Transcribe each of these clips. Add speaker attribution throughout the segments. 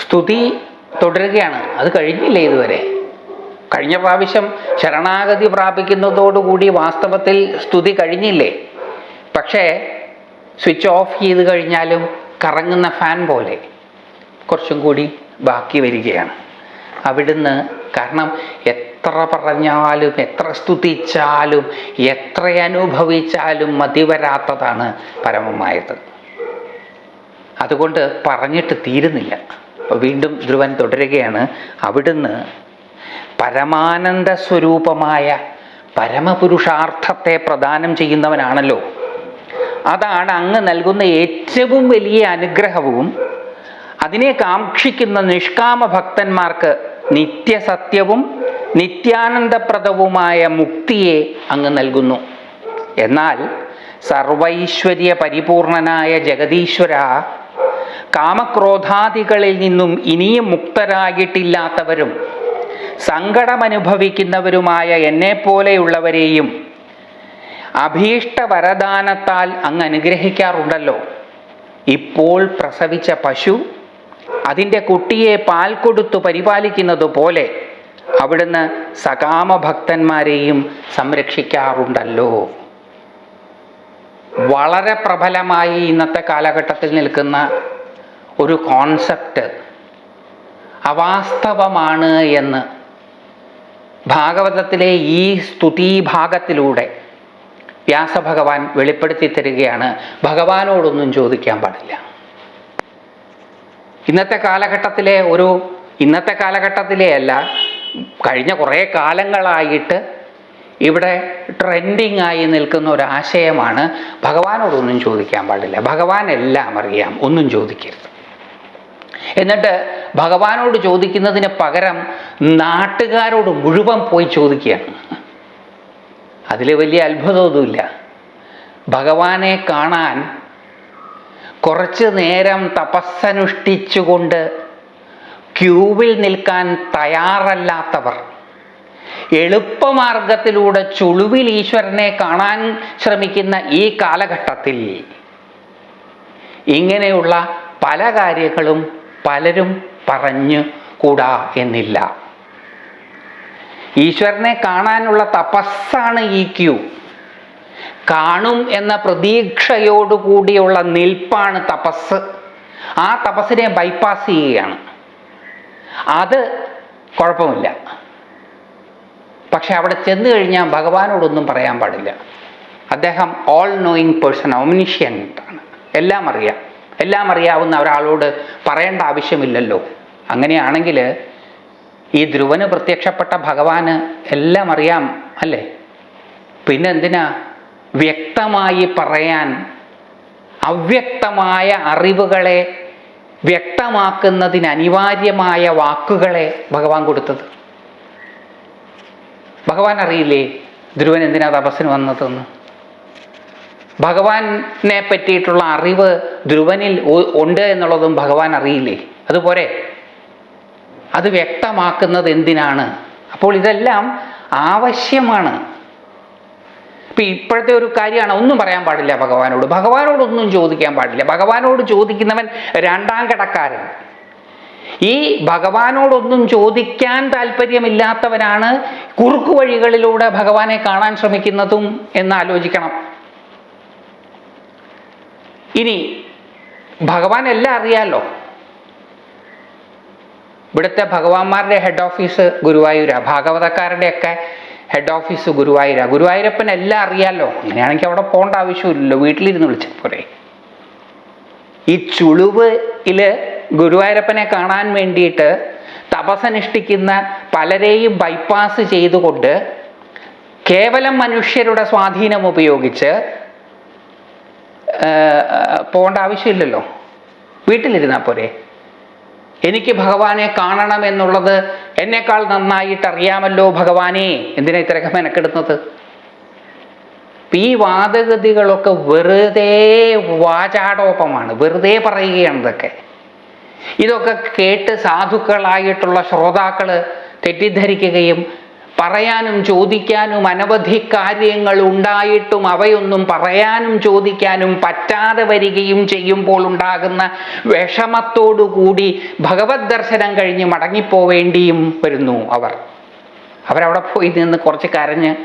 Speaker 1: സ്തുതി തുടരുകയാണ്. അത് കഴിഞ്ഞില്ല ഇതുവരെ? കഴിഞ്ഞ പ്രാവശ്യം ശരണാഗതി പ്രാപിക്കുന്നതോടുകൂടി വാസ്തവത്തിൽ സ്തുതി കഴിഞ്ഞില്ലേ? പക്ഷേ സ്വിച്ച് ഓഫ് ചെയ്ത് കഴിഞ്ഞാലും കറങ്ങുന്ന ഫാൻ പോലെ കുറച്ചും കൂടി ബാക്കി വരികയാണ്. അവിടുന്ന് കാരണം എത്ര പറഞ്ഞാലും എത്ര സ്തുതിച്ചാലും എത്ര അനുഭവിച്ചാലും മതിവരാത്തതാണ് പരമമായത്. അതുകൊണ്ട് പറഞ്ഞിട്ട് തീരുന്നില്ല. വീണ്ടും ധ്രുവൻ തുടരുകയാണ്. അവിടുന്ന് പരമാനന്ദ സ്വരൂപമായ പരമപുരുഷാർത്ഥത്തെ പ്രദാനം ചെയ്യുന്നവനാണല്ലോ. അതാണ് അങ്ങ് നൽകുന്ന ഏറ്റവും വലിയ അനുഗ്രഹവും. അതിനെ കാക്ഷിക്കുന്ന നിഷ്കാമ ഭക്തന്മാർക്ക് നിത്യസത്യവും നിത്യാനന്ദപ്രദവുമായ മുക്തിയെ അങ്ങ് നൽകുന്നു. എന്നാൽ സർവൈശ്വര്യ പരിപൂർണനായ ജഗദീശ്വര കാമക്രോധാദികളിൽ നിന്നും ഇനിയും മുക്തരായിട്ടില്ലാത്തവരും സങ്കടമനുഭവിക്കുന്നവരുമായ എന്നെപ്പോലെയുള്ളവരെയും അഭീഷ്ട വരദാനത്താൽ അങ്ങ് അനുഗ്രഹിക്കാറുണ്ടല്ലോ. ഇപ്പോൾ പ്രസവിച്ച പശു അതിന്റെ കുട്ടിയെ പാൽ കൊടുത്തു പരിപാലിക്കുന്നത് പോലെ അവിടുന്ന് സകാമഭക്തന്മാരെയും സംരക്ഷിക്കാറുണ്ടല്ലോ. വളരെ പ്രബലമായി ഇന്നത്തെ കാലഘട്ടത്തിൽ നിൽക്കുന്ന ഒരു കോൺസെപ്റ്റ്. അവാസ്തവമാണ് എന്ന്. ഭാഗവതത്തിലെ ഈ സ്തുതി ഭാഗത്തിലൂടെ വ്യാസഭഗവാൻ വെളിപ്പെടുത്തി തരികയാണ്. ഭഗവാനോടൊന്നും ചോദിക്കാൻ പാടില്ല. ഇന്നത്തെ കാലഘട്ടത്തിലെ ഒരു ഇന്നത്തെ കാലഘട്ടത്തിലെ അല്ല കഴിഞ്ഞ കുറേ കാലങ്ങളായിട്ട് ഇവിടെ ട്രെൻഡിങ് ആയി നിൽക്കുന്ന ഒരു ആശയമാണ്. ഭഗവാനോടൊന്നും ചോദിക്കാൻ പാടില്ല. ഭഗവാൻ എല്ലാം അറിയാം. ഒന്നും ചോദിക്കരുത്. എന്നിട്ട് ഭഗവാനോട് ചോദിക്കുന്നതിന് പകരം നാട്ടുകാരോട് മുഴുവൻ പോയി ചോദിക്കുകയാണ്. അതിൽ വലിയ അത്ഭുതമൊന്നുമില്ല. ഭഗവാനെ കാണാൻ കുറച്ച് നേരം തപസ്സനുഷ്ഠിച്ചുകൊണ്ട് ക്യൂവിൽ നിൽക്കാൻ തയ്യാറല്ലാത്തവർ എളുപ്പമാർഗത്തിലൂടെ ചുളുവിൽ ഈശ്വരനെ കാണാൻ ശ്രമിക്കുന്ന ഈ കാലഘട്ടത്തിൽ ഇങ്ങനെയുള്ള പല കാര്യങ്ങളും പലരും പറഞ്ഞു കൂടാ എന്നില്ല. ഈശ്വരനെ കാണാനുള്ള തപസ്സാണ് ഈ ക്യൂ. കാണും എന്ന പ്രതീക്ഷയോടുകൂടിയുള്ള നിൽപ്പാണ് തപസ്. ആ തപസ്സിനെ ബൈപ്പാസ് ചെയ്യുകയാണ്. അത് കുഴപ്പമില്ല. പക്ഷെ അവിടെ ചെന്ന് കഴിഞ്ഞാൽ ഭഗവാനോടൊന്നും പറയാൻ പാടില്ല. അദ്ദേഹം ഓൾ നോയിങ് പേഴ്സൺ ഒമിനിഷ്യന്റ് ആണ്. എല്ലാം അറിയാം. എല്ലാം അറിയാവുന്ന ഒരാളോട് പറയേണ്ട ആവശ്യമില്ലല്ലോ. അങ്ങനെയാണെങ്കിൽ ഈ ധ്രുവന് പ്രത്യക്ഷപ്പെട്ട ഭഗവാന് എല്ലാം അറിയാം അല്ലേ? പിന്നെ എന്തിനാ വ്യക്തമായി പറയാൻ അവ്യക്തമായ അറിവുകളെ വ്യക്തമാക്കുന്നതിന് അനിവാര്യമായ വാക്കുകളെ ഭഗവാൻ കൊടുത്തത്. ഭഗവാൻ അറിയില്ലേ ധ്രുവൻ എന്തിനാ തപസ്സിന് വന്നതെന്ന്? ഭഗവാനെ പറ്റിയിട്ടുള്ള അറിവ് ധ്രുവനിൽ ഉണ്ട് എന്നുള്ളതും ഭഗവാൻ അറിയില്ലേ? അതുപോലെ അത് വ്യക്തമാക്കുന്നത് എന്തിനാണ്? അപ്പോൾ ഇതെല്ലാം ആവശ്യമാണ്. ഇപ്പം ഇപ്പോഴത്തെ ഒരു കാര്യമാണ് ഒന്നും പറയാൻ പാടില്ല ഭഗവാനോട്. ഭഗവാനോടൊന്നും ചോദിക്കാൻ പാടില്ല. ഭഗവാനോട് ചോദിക്കുന്നവൻ രണ്ടാം കിടക്കാരൻ ഈ ഭഗവാനോടൊന്നും ചോദിക്കാൻ താല്പര്യമില്ലാത്തവനാണ് കുറുക്കു വഴികളിലൂടെ ഭഗവാനെ കാണാൻ ശ്രമിക്കുന്നതും എന്ന് ആലോചിക്കണം. ഇനി ഭഗവാൻ എല്ലാം അറിയാലോ? ഇവിടുത്തെ ഭഗവാന്മാരുടെ ഹെഡ് ഓഫീസ് ഗുരുവായൂരാ ഭാഗവതക്കാരുടെയൊക്കെ ഹെഡ് ഓഫീസ് ഗുരുവായൂര. ഗുരുവായൂരപ്പൻ എല്ലാം അറിയാലോ? അങ്ങനെയാണെങ്കിൽ അവിടെ പോകേണ്ട ആവശ്യമില്ലല്ലോ വീട്ടിലിരുന്ന് വിളിച്ചാൽ പോരെ. ഈ ചുളിവിൽ ഗുരുവായൂരപ്പനെ കാണാൻ വേണ്ടിയിട്ട് തപസനുഷ്ഠിക്കുന്ന പലരെയും ബൈപ്പാസ് ചെയ്തുകൊണ്ട് കേവലം മനുഷ്യരുടെ സ്വാധീനം ഉപയോഗിച്ച് പോകേണ്ട ആവശ്യമില്ലല്ലോ. വീട്ടിലിരുന്നാൽ പോരെ. എനിക്ക് ഭഗവാനെ കാണണം എന്നുള്ളത് എന്നേക്കാൾ നന്നായിട്ട് അറിയാമല്ലോ ഭഗവാനെ. എന്തിനാ ഇത്രയൊക്കെ മെനക്കെടുന്നത്? ഈ വാദഗതികളൊക്കെ വെറുതെ വാചാടോപമാണ്. വെറുതെ പറയുകയാണ് ഇതൊക്കെ. ഇതൊക്കെ കേട്ട് സാധുക്കളായിട്ടുള്ള ശ്രോതാക്കൾ തെറ്റിദ്ധരിക്കുകയും പറയാനും ചോദിക്കാനും അനവധി കാര്യങ്ങൾ ഉണ്ടായിട്ടും അവയൊന്നും പറയാനും ചോദിക്കാനും പറ്റാതെ വരികയും ചെയ്യുമ്പോൾ ഉണ്ടാകുന്ന വിഷമത്തോടുകൂടി ഭഗവത് ദർശനം കഴിഞ്ഞ് മടങ്ങിപ്പോവേണ്ടിയും വരുന്നു അവർ. അവരവിടെ പോയി നിന്ന് കുറച്ച് കരഞ്ഞ്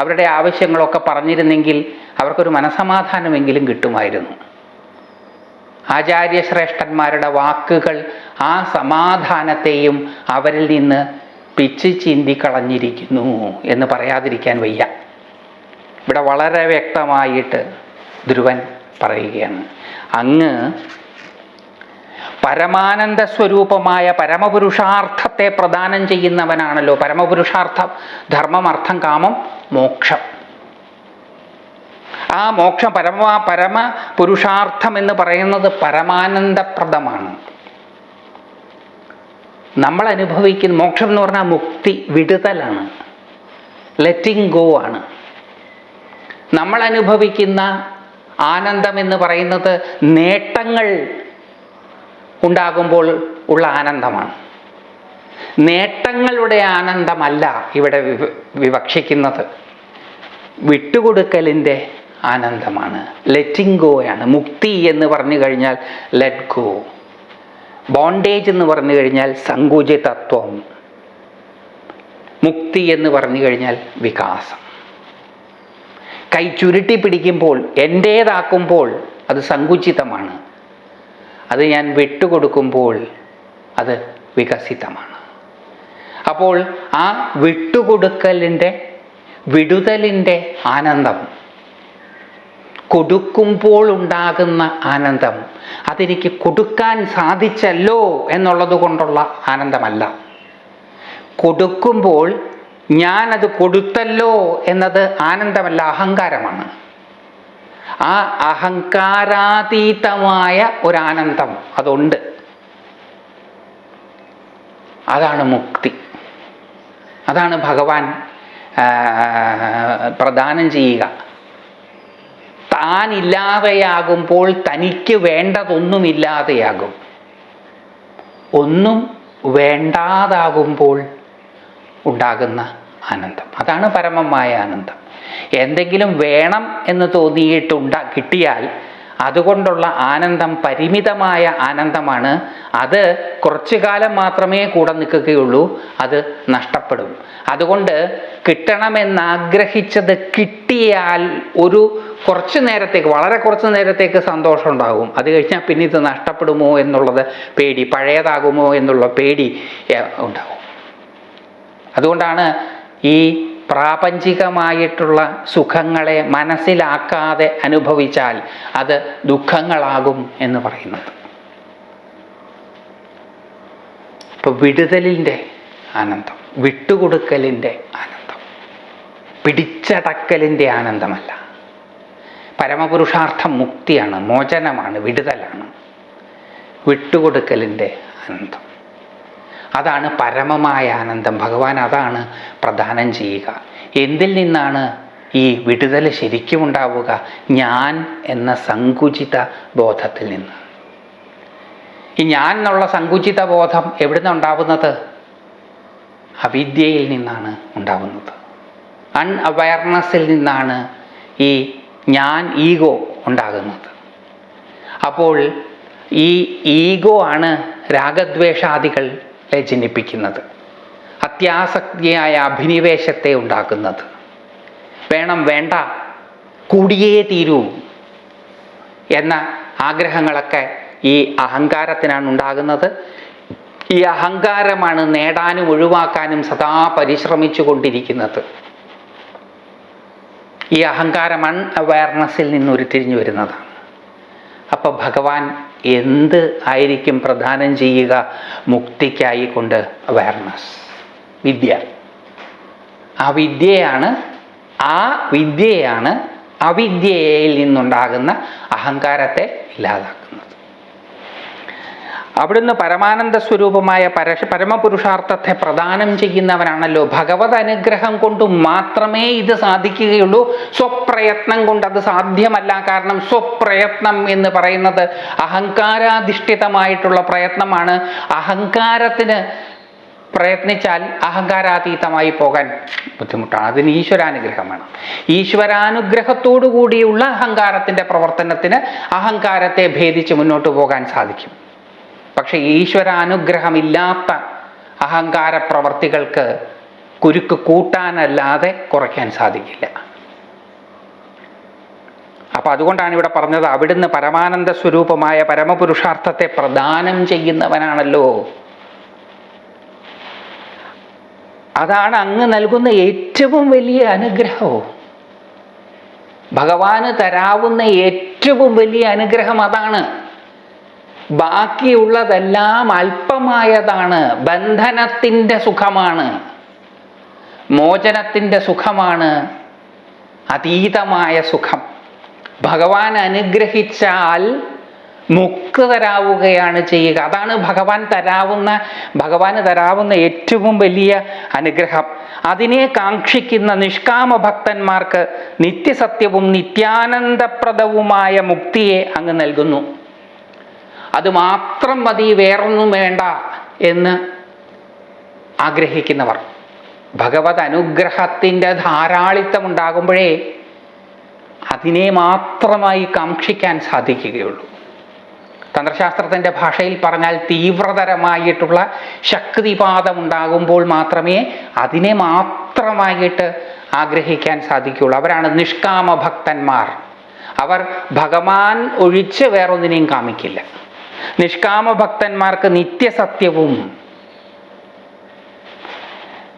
Speaker 1: അവരുടെ ആവശ്യങ്ങളൊക്കെ പറഞ്ഞിരുന്നെങ്കിൽ അവർക്കൊരു മനസമാധാനമെങ്കിലും കിട്ടുമായിരുന്നു. ആചാര്യശ്രേഷ്ഠന്മാരുടെ വാക്കുകൾ ആ സമാധാനത്തെയും അവരിൽ നിന്ന് പിച്ച് ചിന്തി കളഞ്ഞിരിക്കുന്നു എന്ന് പറയാതിരിക്കാൻ വയ്യ. ഇവിടെ വളരെ വ്യക്തമായിട്ട് ധ്രുവൻ പറയുകയാണ്. അങ്ങ് പരമാനന്ദ സ്വരൂപമായ പരമപുരുഷാർത്ഥത്തെ പ്രദാനം ചെയ്യുന്നവനാണല്ലോ. പരമപുരുഷാർത്ഥം ധർമ്മം അർത്ഥം കാമം മോക്ഷം. ആ മോക്ഷം പരമ പരമ പുരുഷാർത്ഥം എന്ന് പറയുന്നത് പരമാനന്ദപ്രദമാണ്. നമ്മൾ അനുഭവിക്കുന്ന മോക്ഷം എന്ന് പറഞ്ഞാൽ മുക്തി വിടുതലാണ്. ലെറ്റിംഗ് ഗോ ആണ്. നമ്മൾ അനുഭവിക്കുന്ന ആനന്ദം എന്ന് പറയുന്നത് നേട്ടങ്ങൾ ഉണ്ടാകുമ്പോൾ ഉള്ള ആനന്ദമാണ്. നേട്ടങ്ങളുടെ ആനന്ദമല്ല ഇവിടെ വിവ വിവക്ഷിക്കുന്നത്. വിട്ടുകൊടുക്കലിന്റെ ആനന്ദമാണ്. ലെറ്റിംഗ് ഗോയാണ് മുക്തി എന്ന് പറഞ്ഞു കഴിഞ്ഞാൽ ലെറ്റ് ഗോ ബോണ്ടേജ് എന്ന് പറഞ്ഞു കഴിഞ്ഞാൽ സങ്കുചിതത്വം മുക്തി എന്ന് പറഞ്ഞു കഴിഞ്ഞാൽ വികാസം. കൈ ചുരുട്ടി പിടിക്കുമ്പോൾ എന്റേതാക്കുമ്പോൾ അത് സങ്കുചിതമാണ്. അത് ഞാൻ വിട്ടുകൊടുക്കുമ്പോൾ അത് വികസിതമാണ്. അപ്പോൾ ആ വിട്ടുകൊടുക്കലിന്റെ വിടുതലിന്റെ ആനന്ദം കൊടുക്കുമ്പോൾ ഉണ്ടാകുന്ന ആനന്ദം. അതെനിക്ക് കൊടുക്കാൻ സാധിച്ചല്ലോ എന്നുള്ളത് കൊണ്ടുള്ള ആനന്ദമല്ല. കൊടുക്കുമ്പോൾ ഞാനത് കൊടുത്തല്ലോ എന്നത് ആനന്ദമല്ല അഹങ്കാരമാണ്. ആ അഹങ്കാരാതീതമായ ഒരാനന്ദം അതുണ്ട്. അതാണ് മുക്തി. അതാണ് ഭഗവാൻ പ്രദാനം ചെയ്യുക. താനില്ലാതെയാകുമ്പോൾ തനിക്ക് വേണ്ടതൊന്നുമില്ലാതെയാകും. ഒന്നും വേണ്ടാതാകുമ്പോൾ ഉണ്ടാകുന്ന ആനന്ദം. അതാണ് പരമമായ ആനന്ദം. എന്തെങ്കിലും വേണം എന്ന് തോന്നിയിട്ടുണ്ട കിട്ടിയാൽ അതുകൊണ്ടുള്ള ആനന്ദം പരിമിതമായ ആനന്ദമാണ്. അത് കുറച്ചു കാലം മാത്രമേ കൂടെ നിൽക്കുകയുള്ളൂ. അത് നഷ്ടപ്പെടും. അതുകൊണ്ട് കിട്ടണമെന്നാഗ്രഹിച്ചത് കിട്ടിയാൽ ഒരു കുറച്ച് നേരത്തേക്ക് വളരെ കുറച്ച് നേരത്തേക്ക് സന്തോഷം ഉണ്ടാകും. അത് കഴിഞ്ഞാൽ പിന്നെ ഇത് നഷ്ടപ്പെടുമോ എന്നുള്ളത് പേടി പഴയതാകുമോ എന്നുള്ള പേടി ഉണ്ടാകും. അതുകൊണ്ടാണ് ഈ പ്രാപഞ്ചികമായിട്ടുള്ള സുഖങ്ങളെ മനസ്സിലാക്കാതെ അനുഭവിച്ചാൽ അത് ദുഃഖങ്ങളാകും എന്ന് പറയുന്നത്. ഇപ്പോൾ വിടുതലിന്റെ ആനന്ദം വിട്ടുകൊടുക്കലിന്റെ ആനന്ദം പിടിച്ചടക്കലിന്റെ ആനന്ദമല്ല. പരമപുരുഷാർത്ഥം മുക്തിയാണ് മോചനമാണ് വിടുതലാണ്. വിട്ടുകൊടുക്കലിന്റെ ആനന്ദം. അതാണ് പരമമായ ആനന്ദം. ഭഗവാൻ അതാണ് പ്രദാനം ചെയ്യുക. എന്തിൽ നിന്നാണ് ഈ വിടുതൽ ശരിക്കും ഉണ്ടാവുക? ഞാൻ എന്ന സങ്കുചിത ബോധത്തിൽ നിന്ന്. ഈ ഞാൻ എന്നുള്ള സങ്കുചിത ബോധം എവിടുന്ന് ഉണ്ടാവുന്നത്? അവിദ്യയിൽ നിന്നാണ് ഉണ്ടാവുന്നത്. അൺ അവയർനെസ്സിൽ നിന്നാണ് ഈ ഞാൻ ഈഗോ ഉണ്ടാകുന്നത്. അപ്പോൾ ഈ ഈഗോ ആണ് രാഗദ്വേഷാദികളെ ജനിപ്പിക്കുന്നത്. അത്യാസക്തിയായ അഭിനിവേശത്തെ ഉണ്ടാക്കുന്നത്. വേണം വേണ്ട കൂടിയേ തീരൂ എന്ന ആഗ്രഹങ്ങളൊക്കെ ഈ അഹങ്കാരത്തിനാണ് ഉണ്ടാകുന്നത്. ഈ അഹങ്കാരമാണ് നേടാനും ഒഴിവാക്കാനും സദാ പരിശ്രമിച്ചു കൊണ്ടിരിക്കുന്നത്. ഈ അഹങ്കാരം അൺ അവയർനെസ്സിൽ നിന്ന് ഉരുത്തിരിഞ്ഞു വരുന്നതാണ്. അപ്പോൾ ഭഗവാൻ എന്ത് ആയിരിക്കും പ്രദാനം ചെയ്യുക? മുക്തിക്കായി കൊണ്ട് അവയർനെസ് വിദ്യ. ആ വിദ്യയാണ് ആ വിദ്യയാണ് അവിദ്യയിൽ നിന്നുണ്ടാകുന്ന അഹങ്കാരത്തെ ഇല്ലാതാക്കുന്നത്. അവിടുന്ന് പരമാനന്ദ സ്വരൂപമായ പരശ പരമപുരുഷാർത്ഥത്തെ പ്രദാനം ചെയ്യുന്നവനാണല്ലോ. ഭഗവത് അനുഗ്രഹം കൊണ്ട് മാത്രമേ ഇത് സാധിക്കുകയുള്ളൂ. സ്വപ്രയത്നം കൊണ്ട് അത് സാധ്യമല്ല. കാരണം സ്വപ്രയത്നം എന്ന് പറയുന്നത് അഹങ്കാരാധിഷ്ഠിതമായിട്ടുള്ള പ്രയത്നമാണ്. അഹങ്കാരത്തിന് പ്രയത്നിച്ചാൽ അഹങ്കാരാതീതമായി പോകാൻ ബുദ്ധിമുട്ടാണ്. അതിന് ഈശ്വരാനുഗ്രഹമാണ്. ഈശ്വരാനുഗ്രഹത്തോടു കൂടിയുള്ള അഹങ്കാരത്തിന്റെ പ്രവർത്തനത്തിന് അഹങ്കാരത്തെ ഭേദിച്ച് മുന്നോട്ട് പോകാൻ സാധിക്കും. പക്ഷെ ഈശ്വരാനുഗ്രഹമില്ലാത്ത അഹങ്കാര പ്രവർത്തികൾക്ക് കുരുക്ക് കൂട്ടാനല്ലാതെ കുറയ്ക്കാൻ സാധിക്കില്ല. അപ്പൊ അതുകൊണ്ടാണ് ഇവിടെ പറഞ്ഞത് അവിടുന്ന് പരമാനന്ദ സ്വരൂപമായ പരമപുരുഷാർത്ഥത്തെ പ്രദാനം ചെയ്യുന്നവനാണല്ലോ. അതാണ് അങ്ങ് നൽകുന്ന ഏറ്റവും വലിയ അനുഗ്രഹവും. ഭഗവാന് തരാവുന്ന ഏറ്റവും വലിയ അനുഗ്രഹം അതാണ്. ബാക്കിയുള്ളതെല്ലാം അല്പമായതാണ്. ബന്ധനത്തിന്റെ സുഖമാണ്. മോചനത്തിന്റെ സുഖമാണ്. അതീതമായ സുഖം. ഭഗവാൻ അനുഗ്രഹിച്ചാൽ മുക്തരാവുകയാണ് ചെയ്യുക. അതാണ് ഭഗവാൻ തരാവുന്ന ഭഗവാന് തരാവുന്ന ഏറ്റവും വലിയ അനുഗ്രഹം. അതിനെ കാക്ഷിക്കുന്ന നിഷ്കാമ ഭക്തന്മാർക്ക് നിത്യസത്യവും നിത്യാനന്ദപ്രദവുമായ മുക്തിയെ അങ്ങ് നൽകുന്നു. അത് മാത്രം മതി വേറൊന്നും വേണ്ട എന്ന് ആഗ്രഹിക്കുന്നവർ. ഭഗവത് അനുഗ്രഹത്തിന്റെ ധാരാളിത്തം ഉണ്ടാകുമ്പോഴേ അതിനെ മാത്രമായി കാക്ഷിക്കാൻ സാധിക്കുകയുള്ളൂ. തന്ത്രശാസ്ത്രത്തിന്റെ ഭാഷയിൽ പറഞ്ഞാൽ തീവ്രതരമായിട്ടുള്ള ശക്തിപാതം ഉണ്ടാകുമ്പോൾ മാത്രമേ അതിനെ മാത്രമായിട്ട് ആഗ്രഹിക്കാൻ സാധിക്കുകയുള്ളൂ. അവരാണ് നിഷ്കാമ ഭക്തന്മാർ അവർ ഭഗവാൻ ഒഴിച്ച് വേറൊന്നിനെയും കാമിക്കില്ല. നിഷ്കാമ ഭക്തന്മാർക്ക് നിത്യസത്യവും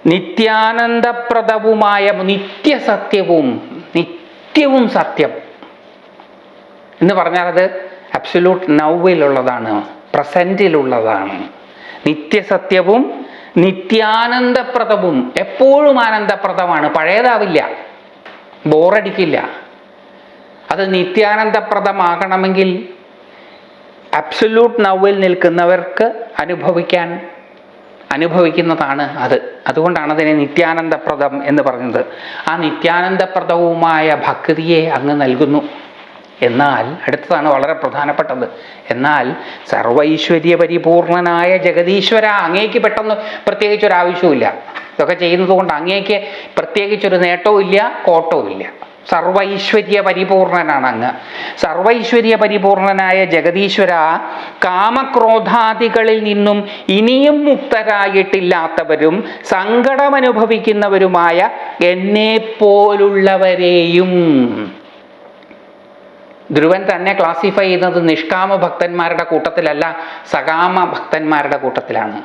Speaker 1: നിത്യാനന്ദപ്രദവുമായ നിത്യസത്യവും നിത്യവും സത്യം. എന്ന് പറഞ്ഞാൽ അത് അബ്സല്യൂട്ട് നൗവിലുള്ളതാണ് പ്രസന്റിലുള്ളതാണ് നിത്യസത്യവും നിത്യാനന്ദപ്രദവും എപ്പോഴും ആനന്ദപ്രദമാണ് പഴയതാവില്ല ബോറടിക്കില്ല അത് നിത്യാനന്ദപ്രദമാകണമെങ്കിൽ അബ്സല്യൂട്ട് നൗവിൽ നിൽക്കുന്നവർക്ക് അനുഭവിക്കാൻ അനുഭവിക്കുന്നതാണ് അത്. അതുകൊണ്ടാണ് അതിനെ നിത്യാനന്ദപ്രദം എന്ന് പറഞ്ഞത്. ആ നിത്യാനന്ദപ്രദവുമായ ഭക്തിയെ അങ്ങ് നൽകുന്നു. എന്നാൽ അടുത്തതാണ് വളരെ പ്രധാനപ്പെട്ടത്. എന്നാൽ സർവൈശ്വര്യ പരിപൂർണനായ ജഗതീശ്വര അങ്ങേക്ക് പെട്ടെന്ന് പ്രത്യേകിച്ചൊരു ആവശ്യവുമില്ല ഇതൊക്കെ ചെയ്യുന്നത് കൊണ്ട് അങ്ങേക്ക് പ്രത്യേകിച്ചൊരു നേട്ടവും ഇല്ല കോട്ടവും ഇല്ല സർവൈശ്വര്യ പരിപൂർണനാണ് അങ്ങ് സർവൈശ്വര്യ പരിപൂർണനായ ജഗതീശ്വര കാമക്രോധാദികളിൽ നിന്നും ഇനിയും മുക്തരായിട്ടില്ലാത്തവരും സങ്കടമനുഭവിക്കുന്നവരുമായ എന്നെ പോലുള്ളവരെയും ധ്രുവൻ തന്നെ ക്ലാസിഫൈ ചെയ്യുന്നത് നിഷ്കാമ ഭക്തന്മാരുടെ കൂട്ടത്തിലല്ല സകാമ ഭക്തന്മാരുടെ കൂട്ടത്തിലാണ്.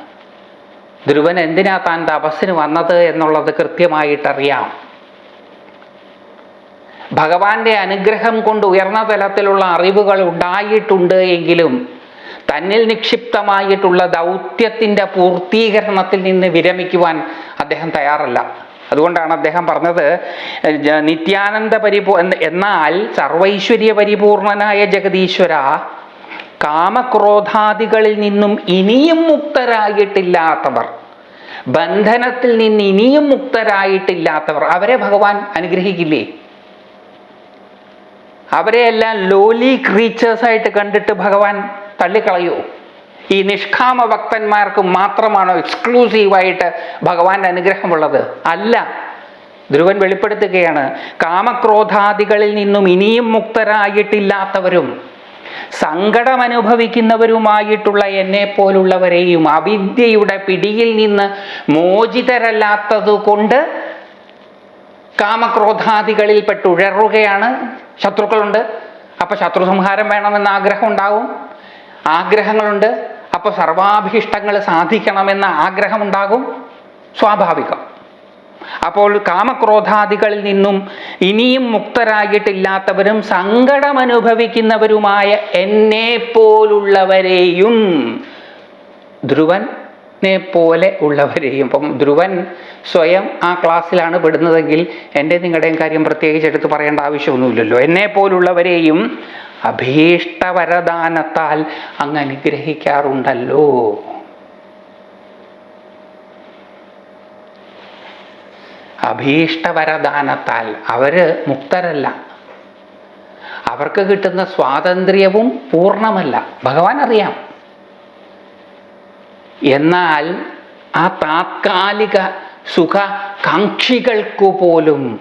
Speaker 1: ധ്രുവൻ എന്തിനാ താൻ തപസ്സിന് വന്നത് എന്നുള്ളത് കൃത്യമായിട്ടറിയാം. ഭഗവാന്റെ അനുഗ്രഹം കൊണ്ട് ഉയർന്ന തലത്തിലുള്ള അറിവുകൾ ഉണ്ടായിട്ടുണ്ട് എങ്കിലും തന്നിൽ നിക്ഷിപ്തമായിട്ടുള്ള ദൗത്യത്തിന്റെ പൂർത്തീകരണത്തിൽ നിന്ന് വിരമിക്കുവാൻ അദ്ദേഹം തയ്യാറല്ല. അതുകൊണ്ടാണ് അദ്ദേഹം പറഞ്ഞത് നിത്യാനന്ദ പരിപൂ എന്നാൽ സർവൈശ്വര്യ പരിപൂർണനായ ജഗദീശ്വര കാമക്രോധാദികളിൽ നിന്നും ഇനിയും മുക്തരായിട്ടില്ലാത്തവർ ബന്ധനത്തിൽ നിന്ന് ഇനിയും മുക്തരായിട്ടില്ലാത്തവർ അവരെ ഭഗവാൻ അനുഗ്രഹിക്കില്ലേ? അവരെയെല്ലാം ലോലി ക്രീച്ചേഴ്സ് ആയിട്ട് കണ്ടിട്ട് ഭഗവാൻ തള്ളിക്കളയൂ. ഈ നിഷ്കാമ ഭക്തന്മാർക്ക് മാത്രമാണോ എക്സ്ക്ലൂസീവായിട്ട് ഭഗവാന്റെ അനുഗ്രഹമുള്ളത്? അല്ല. ധ്രുവൻ വെളിപ്പെടുത്തുകയാണ് കാമക്രോധാദികളിൽ നിന്നും ഇനിയും മുക്തരായിട്ടില്ലാത്തവരും സങ്കടമനുഭവിക്കുന്നവരുമായിട്ടുള്ള എന്നെ പോലുള്ളവരെയും അവിദ്യയുടെ പിടിയിൽ നിന്ന് മോചിതരല്ലാത്തത് കൊണ്ട് കാമക്രോധാദികളിൽ പെട്ടുഴറുകയാണ് ശത്രുക്കളുണ്ട്. അപ്പോൾ ശത്രു സംഹാരം വേണമെന്ന ആഗ്രഹം ഉണ്ടാവും ആഗ്രഹങ്ങളുണ്ട്. അപ്പോൾ സർവാഭീഷ്ടങ്ങൾ സാധിക്കണമെന്ന ആഗ്രഹമുണ്ടാകും. സ്വാഭാവികം. അപ്പോൾ കാമക്രോധാദികളിൽ നിന്നും ഇനിയും മുക്തരായിട്ടില്ലാത്തവരും സങ്കടമനുഭവിക്കുന്നവരുമായ എന്നെ പോലുള്ളവരെയും ധ്രുവനെ പോലെ ഉള്ളവരെയും. ഇപ്പം ധ്രുവൻ സ്വയം ആ ക്ലാസ്സിലാണ് പെടുന്നതെങ്കിൽ എന്റെ നിങ്ങളുടെയും കാര്യം പ്രത്യേകിച്ച് എടുത്ത് പറയേണ്ട ആവശ്യമൊന്നുമില്ലല്ലോ. എന്നെ പോലുള്ളവരെയും അഭീഷ്ടവരദാനത്താൽ അങ്ങ് അനുഗ്രഹിക്കാറുണ്ടല്ലോ. അഭീഷ്ടവരദാനത്താൽ. അവർ മുക്തരല്ല. അവർക്ക് കിട്ടുന്ന സ്വാതന്ത്ര്യവും പൂർണമല്ല. ഭഗവാൻ അറിയാം എന്നാൽ ആ താത്കാലിക സുഖ കാക്ഷികൾക്കു പോലും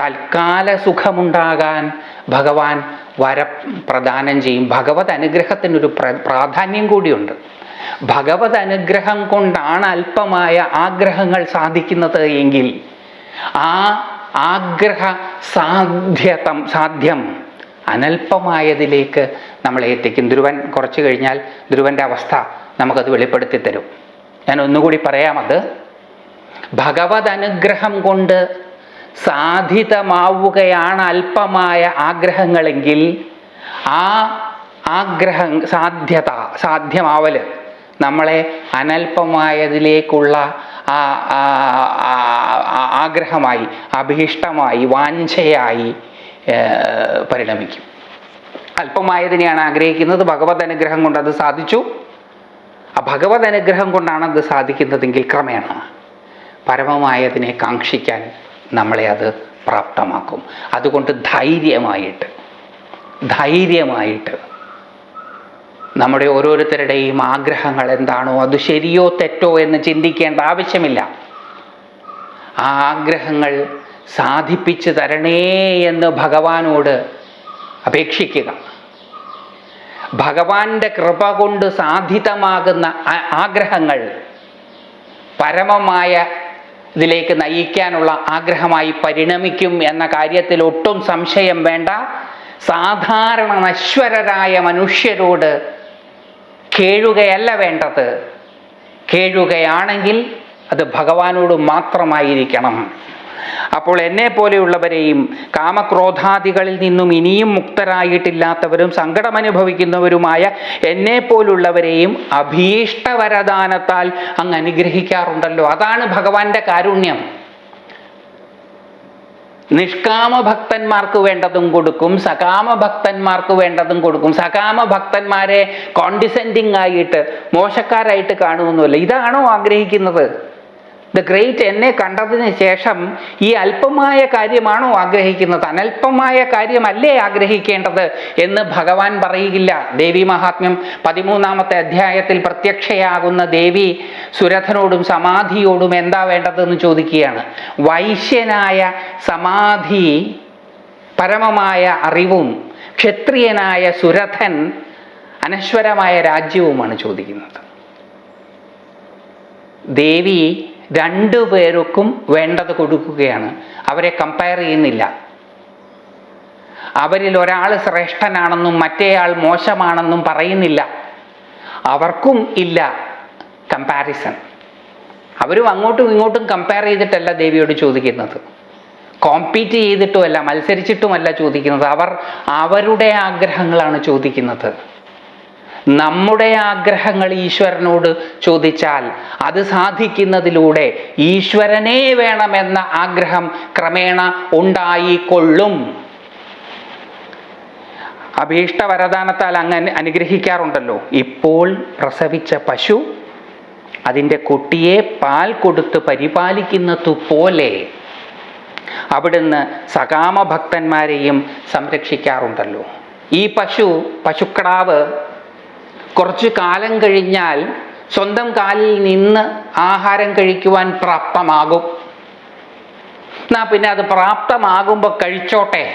Speaker 1: തൽക്കാല സുഖമുണ്ടാകാൻ ഭഗവാൻ വര പ്രദാനം ചെയ്യും. ഭഗവത് അനുഗ്രഹത്തിനൊരു പ്ര- പ്രാധാന്യം കൂടിയുണ്ട്. ഭഗവത് അനുഗ്രഹം കൊണ്ടാണ് അല്പമായ ആഗ്രഹങ്ങൾ സാധിക്കുന്നത് എങ്കിൽ ആ ആഗ്രഹ സാധ്യതം സാധ്യം അനൽപമായതിലേക്ക് നമ്മളെ എത്തിക്കും. ധ്രുവൻ കുറച്ചു കഴിഞ്ഞാൽ ധ്രുവന്റെ അവസ്ഥ നമുക്കത് വെളിപ്പെടുത്തി തരും. ഞാൻ ഒന്നുകൂടി പറയാമത്. ഭഗവത് അനുഗ്രഹം കൊണ്ട് സാധിതമാവുകയാണ് അല്പമായ ആഗ്രഹങ്ങളെങ്കിൽ ആ ആഗ്രഹ സാധ്യത സാധ്യമാവൽ നമ്മളെ അനൽപമായതിലേക്കുള്ള ആ- ആഗ്രഹമായി അഭീഷ്ടമായി വാഞ്ചയായി പരിണമിക്കും. അല്പമായതിനെയാണ് ആഗ്രഹിക്കുന്നത്. ഭഗവത് അനുഗ്രഹം കൊണ്ട് അത് സാധിച്ചു. ആ ഭഗവത് അനുഗ്രഹം കൊണ്ടാണ് അത് സാധിക്കുന്നതെങ്കിൽ ക്രമേണ പരമമായതിനെ കാക്ഷിക്കാൻ നമ്മളെ അത് പ്രാപ്തമാക്കും. അതുകൊണ്ട് ധൈര്യമായിട്ട് ധൈര്യമായിട്ട് നമ്മുടെ ഓരോരുത്തരുടെയും ആഗ്രഹങ്ങൾ എന്താണോ അത് ശരിയോ തെറ്റോ എന്ന് ചിന്തിക്കേണ്ട ആവശ്യമില്ല. ആ ആഗ്രഹങ്ങൾ സാധിപ്പിച്ചു തരണേ എന്ന് ഭഗവാനോട് അപേക്ഷിക്കുക. ഭഗവാന്റെ കൃപ കൊണ്ട് സാധിതമാകുന്ന ആഗ്രഹങ്ങൾ പരമമായ ഇതിലേക്ക് നയിക്കാനുള്ള ആഗ്രഹമായി പരിണമിക്കും എന്ന കാര്യത്തിൽ ഒട്ടും സംശയം വേണ്ട. സാധാരണ നശ്വരരായ മനുഷ്യരോട് കേഴുകയല്ല വേണ്ടത്. കേഴുകയാണെങ്കിൽ അത് ഭഗവാനോട് മാത്രമായിരിക്കണം. അപ്പോൾ എന്നെ പോലെയുള്ളവരെയും കാമക്രോധാദികളിൽ നിന്നും ഇനിയും മുക്തരായിട്ടില്ലാത്തവരും സങ്കടം അനുഭവിക്കുന്നവരുമായ എന്നെ പോലുള്ളവരെയും അഭീഷ്ടവരദാനത്താൽ അങ്ങ് അനുഗ്രഹിക്കാറുണ്ടല്ലോ. അതാണ് ഭഗവാന്റെ കാരുണ്യം. നിഷ്കാമ ഭക്തന്മാർക്ക് വേണ്ടതും കൊടുക്കും സകാമ ഭക്തന്മാർക്ക് വേണ്ടതും കൊടുക്കും. സകാമ ഭക്തന്മാരെ കോണ്ടിസെൻഡിങ് ആയിട്ട് മോശക്കാരായിട്ട് കാണുമെന്നുമല്ല ഇതാണോ ആഗ്രഹിക്കുന്നത്? ദ ഗ്രേറ്റ് എന്നെ കണ്ടതിന് ശേഷം ഈ അല്പമായ കാര്യമാണോ ആഗ്രഹിക്കുന്നത്? അനല്പമായ കാര്യമല്ലേ ആഗ്രഹിക്കേണ്ടത് എന്ന് ഭഗവാൻ പറയുകയില്ല. ദേവി മഹാത്മ്യം പതിമൂന്നാമത്തെ അധ്യായത്തിൽ പ്രത്യക്ഷയാകുന്ന ദേവി സുരഥനോടും സമാധിയോടും എന്താ വേണ്ടതെന്ന് ചോദിക്കുകയാണ്. വൈശ്യനായ സമാധി പരമമായ അറിവും ക്ഷത്രിയനായ സുരഥൻ അനശ്വരമായ രാജ്യവുമാണ് ചോദിക്കുന്നത്. ദേവി രണ്ടു പേർക്കും വേണ്ടത് കൊടുക്കുകയാണ്. അവരെ കമ്പയർ ചെയ്യുന്നില്ല. അവരിൽ ഒരാൾ ശ്രേഷ്ഠനാണെന്നും മറ്റേയാൾ മോശമാണെന്നും പറയുന്നില്ല. അവർക്കും ഇല്ല കമ്പാരിസൺ അവരും അങ്ങോട്ടും ഇങ്ങോട്ടും കമ്പയർ ചെയ്തിട്ടല്ല ദേവിയോട് ചോദിക്കുന്നത്. കോമ്പീറ്റ് ചെയ്തിട്ടുമല്ല മത്സരിച്ചിട്ടുമല്ല ചോദിക്കുന്നത്. അവർ അവരുടെ ആഗ്രഹങ്ങളാണ് ചോദിക്കുന്നത്. നമ്മുടെ ആഗ്രഹങ്ങൾ ഈശ്വരനോട് ചോദിച്ചാൽ അത് സാധിക്കുന്നതിലൂടെ ഈശ്വരനെ വേണമെന്ന ആഗ്രഹം ക്രമേണ ഉണ്ടായിക്കൊള്ളും. അഭീഷ്ട വരദാനത്താൽ അങ്ങ് അനുഗ്രഹിക്കാറുണ്ടല്ലോ. ഇപ്പോൾ പ്രസവിച്ച പശു അതിന്റെ കുട്ടിയെ പാൽ കൊടുത്ത് പരിപാലിക്കുന്നതുപോലെ അവിടുന്ന് സകാമഭക്തന്മാരെയും സംരക്ഷിക്കാറുണ്ടല്ലോ. ഈ പശു പശുക്കടാവ് കുറച്ചു കാലം കഴിഞ്ഞാൽ സ്വന്തം കാലിൽ നിന്ന് ആഹാരം കഴിക്കുവാൻ പ്രാപ്തമാകും. എന്നാ പിന്നെ അത് പ്രാപ്തമാകുമ്പോൾ കഴിച്ചോട്ടെ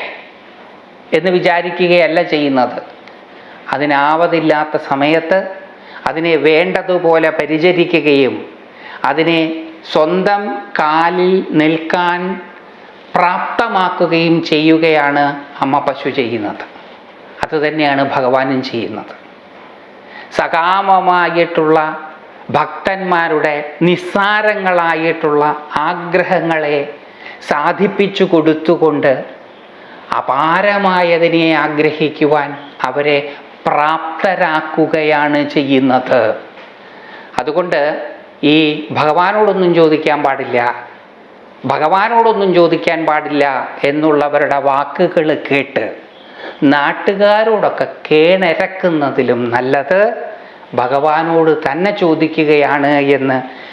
Speaker 1: എന്ന് വിചാരിക്കുകയല്ല ചെയ്യുന്നത്. അതിനാവതില്ലാത്ത സമയത്ത് അതിനെ വേണ്ടതുപോലെ പരിചരിക്കുകയും അതിനെ സ്വന്തം കാലിൽ നിൽക്കാൻ പ്രാപ്തമാക്കുകയും ചെയ്യുകയാണ് അമ്മ പശു ചെയ്യുന്നത്. അതുതന്നെയാണ് ഭഗവാനും ചെയ്യുന്നത്. സകാമമായിട്ടുള്ള ഭക്തന്മാരുടെ നിസ്സാരങ്ങളായിട്ടുള്ള ആഗ്രഹങ്ങളെ സാധിപ്പിച്ചു കൊടുത്തുകൊണ്ട് അപാരമായതിനെ ആഗ്രഹിക്കുവാൻ അവരെ പ്രാപ്തരാക്കുകയാണ് ചെയ്യുന്നത്. അതുകൊണ്ട് ഈ ഭഗവാനോടൊന്നും ചോദിക്കാൻ പാടില്ല. ഭഗവാനോടൊന്നും ചോദിക്കാൻ പാടില്ല എന്നുള്ളവരുടെ വാക്കുകൾ കേട്ട് നാട്ടുകാരോടൊക്കെ കേണിരക്കുന്നതിലും നല്ലത് ഭഗവാനോട് തന്നെ ചോദിക്കുകയാണ് എന്ന്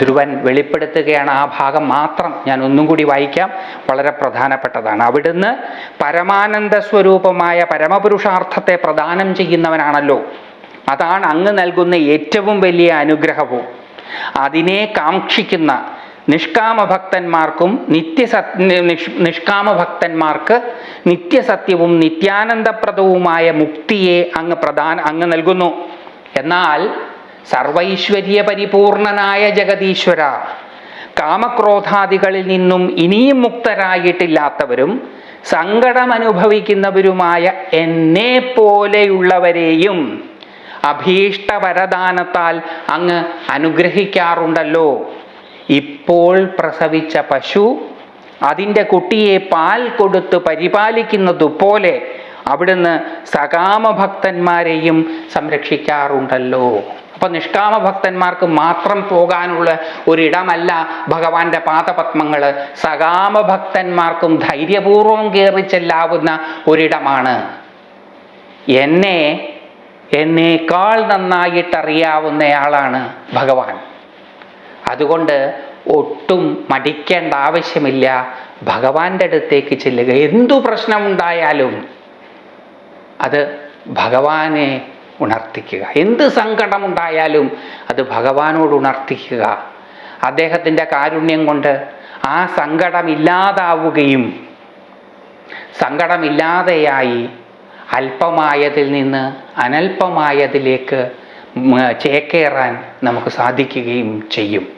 Speaker 1: ധ്രുവൻ വെളിപ്പെടുത്തുകയാണ്. ആ ഭാഗം മാത്രം ഞാൻ ഒന്നും കൂടി വായിക്കാം. വളരെ പ്രധാനപ്പെട്ടതാണ്. അവിടുന്ന് പരമാനന്ദ സ്വരൂപമായ പരമപുരുഷാർത്ഥത്തെ പ്രദാനം ചെയ്യുന്നവനാണല്ലോ. അതാണ് അങ്ങ് നൽകുന്ന ഏറ്റവും വലിയ അനുഗ്രഹവും. അതിനെ കാക്ഷിക്കുന്ന നിഷ്കാമ ഭക്തന്മാർക്കും നിത്യസത് നിഷ്കാമഭക്തന്മാർക്ക് നിഷ്കാമ ഭക്തന്മാർക്ക് നിത്യസത്യവും നിത്യാനന്ദപ്രദവുമായ മുക്തിയെ അങ്ങ് പ്രധാന അങ്ങ് നൽകുന്നു. എന്നാൽ സർവൈശ്വര്യ പരിപൂർണനായ ജഗതീശ്വര കാമക്രോധാദികളിൽ നിന്നും ഇനിയും മുക്തരായിട്ടില്ലാത്തവരും സങ്കടമനുഭവിക്കുന്നവരുമായ എന്നെ പോലെയുള്ളവരെയും അഭീഷ്ടവരദാനത്താൽ അങ്ങ് അനുഗ്രഹിക്കാറുണ്ടല്ലോ. ഇപ്പോൾ പ്രസവിച്ച പശു അതിന്റെ കുട്ടിയെ പാൽ കൊടുത്ത് പരിപാലിക്കുന്നതുപോലെ അവിടുന്ന് സകാമഭക്തന്മാരെയും സംരക്ഷിക്കാറുണ്ടല്ലോ. അപ്പൊ നിഷ്കാമ ഭക്തന്മാർക്ക് മാത്രം പോകാനുള്ള ഒരിടമല്ല ഭഗവാന്റെ പാദപത്മങ്ങൾ. സകാമ ഭക്തന്മാർക്കും ധൈര്യപൂർവം കയറി ചെല്ലാവുന്ന ഒരിടമാണ്. എന്നെ എന്നേക്കാൾ നന്നായിട്ടറിയാവുന്നയാളാണ് ഭഗവാൻ. അതുകൊണ്ട് ഒട്ടും മടിക്കേണ്ട ആവശ്യമില്ല. ഭഗവാന്റെ അടുത്തേക്ക് ചെല്ലുക. എന്തു പ്രശ്നമുണ്ടായാലും അത് ഭഗവാനെ ഉണർത്തിക്കുക. എന്ത് സങ്കടമുണ്ടായാലും അത് ഭഗവാനോട് ഉണർത്തിക്കുക. അദ്ദേഹത്തിന്റെ കാരുണ്യം കൊണ്ട് ആ സങ്കടമില്ലാതാവുകയും സങ്കടമില്ലാതെയായി അല്പമായതിൽ നിന്ന് അനൽപമായതിലേക്ക് ചേക്കേറാൻ നമുക്ക് സാധിക്കുകയും ചെയ്യും.